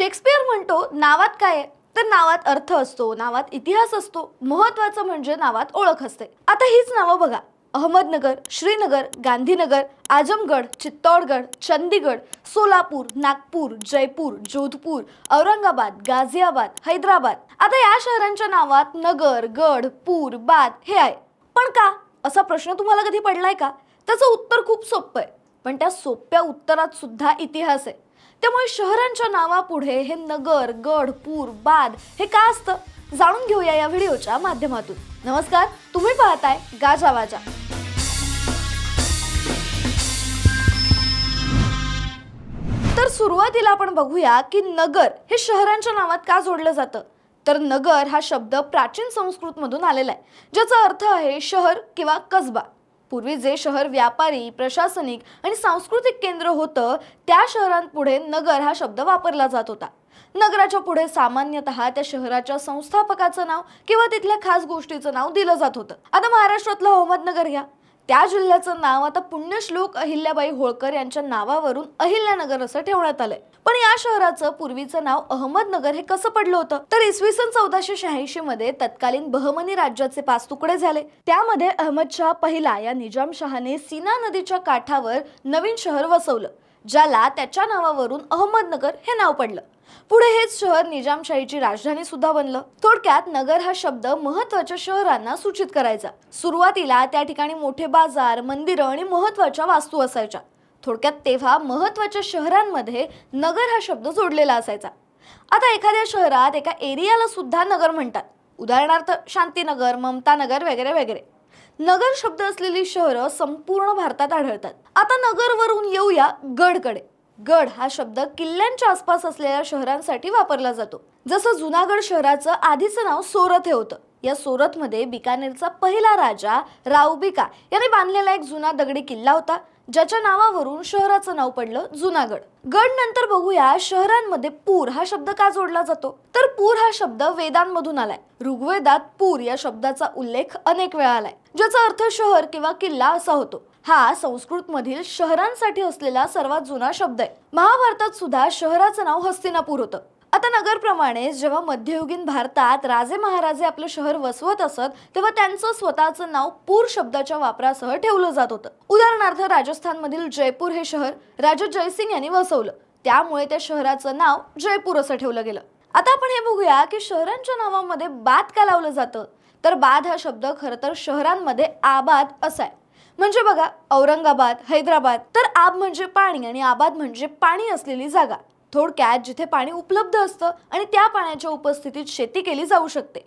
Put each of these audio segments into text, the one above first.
Shakespeare म्हणतो नावात काय आहे? तर नावात अर्थ असतो नावात इतिहास असतो महत्वाचं म्हणजे नावात ओळख असते. आता हीच नावं बघा. अहमदनगर श्रीनगर गांधीनगर आजमगड चित्तौडगड चंदीगड सोलापूर नागपूर जयपूर जोधपूर औरंगाबाद गाझियाबाद हैदराबाद. आता या शहरांच्या नावात नगर गड पूर बाद हे आहे. पण का? असा प्रश्न तुम्हाला कधी पडलाय का? त्याचं उत्तर खूप सोपं आहे. पण त्या सोप्या उत्तरात सुद्धा इतिहास आहे. त्यामुळे शहरांच्या नावापुढे हे नगर गड पूर बाद हे का असतं? जाणून घेऊया या व्हिडिओच्या माध्यमातून. नमस्कार तुम्ही पाहताय गाजा वाजा. तर सुरुवातीला आपण बघूया की नगर हे शहरांच्या नावात का जोडलं जातं? तर नगर हा शब्द प्राचीन संस्कृतमधून आलेला आहे ज्याचा अर्थ आहे शहर किंवा कसबा. पूर्वी जे शहर व्यापारी प्रशासनिक आणि सांस्कृतिक केंद्र होतं त्या शहरांपुढे नगर हा शब्द वापरला जात होता. नगराच्या पुढे सामान्यतः त्या शहराच्या संस्थापकाचं नाव किंवा तिथल्या खास गोष्टीचं नाव दिलं जात होतं. आता महाराष्ट्रातलं अहमदनगर घ्या. त्या जिल्ह्याचं नाव आता पुण्यश्लोक अहिल्याबाई होळकर यांच्या नावावरून अहिल्यानगर असं ठेवण्यात आलंय. पण या शहराचं पूर्वीचं नाव अहमदनगर हे कसं पडलं होतं? तर इसवी सन चौदाशे शहाऐंशी मध्ये तत्कालीन बहमनी राज्याचे पाच तुकडे झाले. त्यामध्ये अहमदशहा पहिला या निजामशहाने सीना नदीच्या काठावर नवीन शहर वसवलं. ज्याला त्याच्या नावावरून अहमदनगर हे नाव पडलं. पुढे हेच शहर निजामशाहीची राजधानी सुद्धा बनलं. थोडक्यात नगर हा शब्द महत्त्वाच्या शहरांना सूचित करायचा. सुरुवातीला त्या ठिकाणी मोठे बाजार मंदिरं आणि महत्त्वाच्या वास्तू असायच्या. थोडक्यात तेव्हा महत्त्वाच्या शहरांमध्ये नगर हा शब्द जोडलेला असायचा. आता एखाद्या शहरात एका एरियाला सुद्धा नगर म्हणतात. उदाहरणार्थ शांतीनगर ममतानगर वगैरे वगैरे. नगर शब्द असलेली शहरं संपूर्ण भारतात आढळतात. आता नगरवरून येऊया गडकडे. गड हा शब्द किल्ल्यांच्या आसपास असलेल्या शहरांसाठी वापरला जातो. जसं जुनागड शहराचं आधीचं नाव सोरत हे होतं. या सोरतमध्ये बिकानेरचा पहिला राजा रावबिका याने बांधलेला एक जुना दगडी किल्ला होता ज्याच्या नावावरून शहराचं नाव पडलं जुनागड. गड नंतर बघूया शहरांमध्ये पूर हा शब्द का जोडला जातो? तर पूर हा शब्द वेदांमधून आलाय. ऋग्वेदात पूर या शब्दाचा उल्लेख अनेक वेळा आलाय ज्याचा अर्थ शहर किंवा किल्ला असा होतो. हा संस्कृत मधील शहरांसाठी असलेला सर्वात जुना शब्द आहे. महाभारतात सुद्धा शहराचं नाव हस्तिनापूर होतं. आता नगरप्रमाणे जेव्हा मध्ययुगीन भारतात राजे महाराजे आपलं शहर वसवत असत तेव्हा त्यांचं स्वतःचं नाव पूर शब्दाच्या वापरासह ठेवलं जात होतं. उदाहरणार्थ राजस्थानमधील जयपूर हे शहर राजा जयसिंग यांनी वसवलं. त्यामुळे त्या शहराचं नाव जयपूर असं ठेवलं गेलं. आता आपण हे बघूया की शहरांच्या नावामध्ये बाद का लावलं जातं? तर बाद हा शब्द खरं तर शहरांमध्ये आबाद असा आहे. म्हणजे बघा औरंगाबाद हैदराबाद तर आब म्हणजे पाणी आणि आबाद म्हणजे पाणी असलेली जागा. थोडक्यात जिथे पाणी उपलब्ध असतं आणि त्या पाण्याच्या उपस्थितीत शेती केली जाऊ शकते.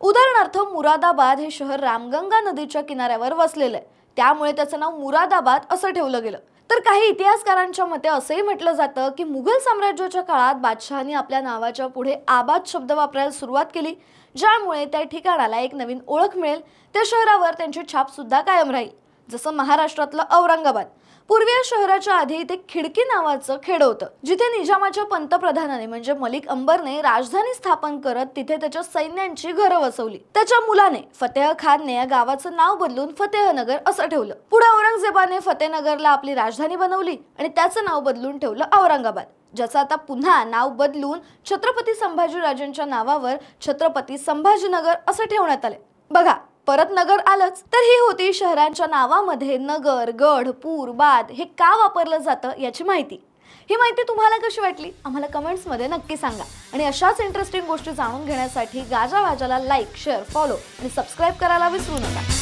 उदाहरणार्थ मुरादाबाद हे शहर रामगंगा नदीच्या किनाऱ्यावर वसलेलं आहे. त्यामुळे त्याचं नाव मुरादाबाद असं ठेवलं गेलं. तर काही इतिहासकारांच्या मते असंही म्हटलं जातं की मुघल साम्राज्याच्या काळात बादशहानी आपल्या नावाच्या पुढे आबाद शब्द वापरायला सुरुवात केली ज्यामुळे त्या ठिकाणाला एक नवीन ओळख मिळेल. त्या शहरावर त्यांची छाप सुद्धा कायम राहील. जसं महाराष्ट्रातलं औरंगाबाद. पूर्वी या शहराच्या आधी इथे खिडकी नावाचं खेड होतं जिथे निजामाच्या पंतप्रधानाने म्हणजे मलिक अंबरने राजधानी स्थापन करत तिथे त्याच्या सैन्यांची घरं वसवली. त्याच्या मुलाने फतेह खानने या गावाचं नाव बदलून फतेहनगर असं ठेवलं. पुढे औरंगजेबाने फतेहनगरला आपली राजधानी बनवली आणि त्याचं नाव बदलून ठेवलं औरंगाबाद ज्याचं आता पुन्हा नाव बदलून छत्रपती संभाजीराजांच्या नावावर छत्रपती संभाजीनगर असं ठेवण्यात आले बघा परत नगर आलंच तर ही होती शहरांच्या नावामध्ये नगर गड पूर बाद हे का वापरलं जातं याची माहिती. ही माहिती तुम्हाला कशी वाटली? आम्हाला कमेंट्समध्ये नक्की सांगा. आणि अशाच इंटरेस्टिंग गोष्टी जाणून घेण्यासाठी गाजा वाजाला लाईक शेअर फॉलो आणि सबस्क्राईब करायला विसरू नका.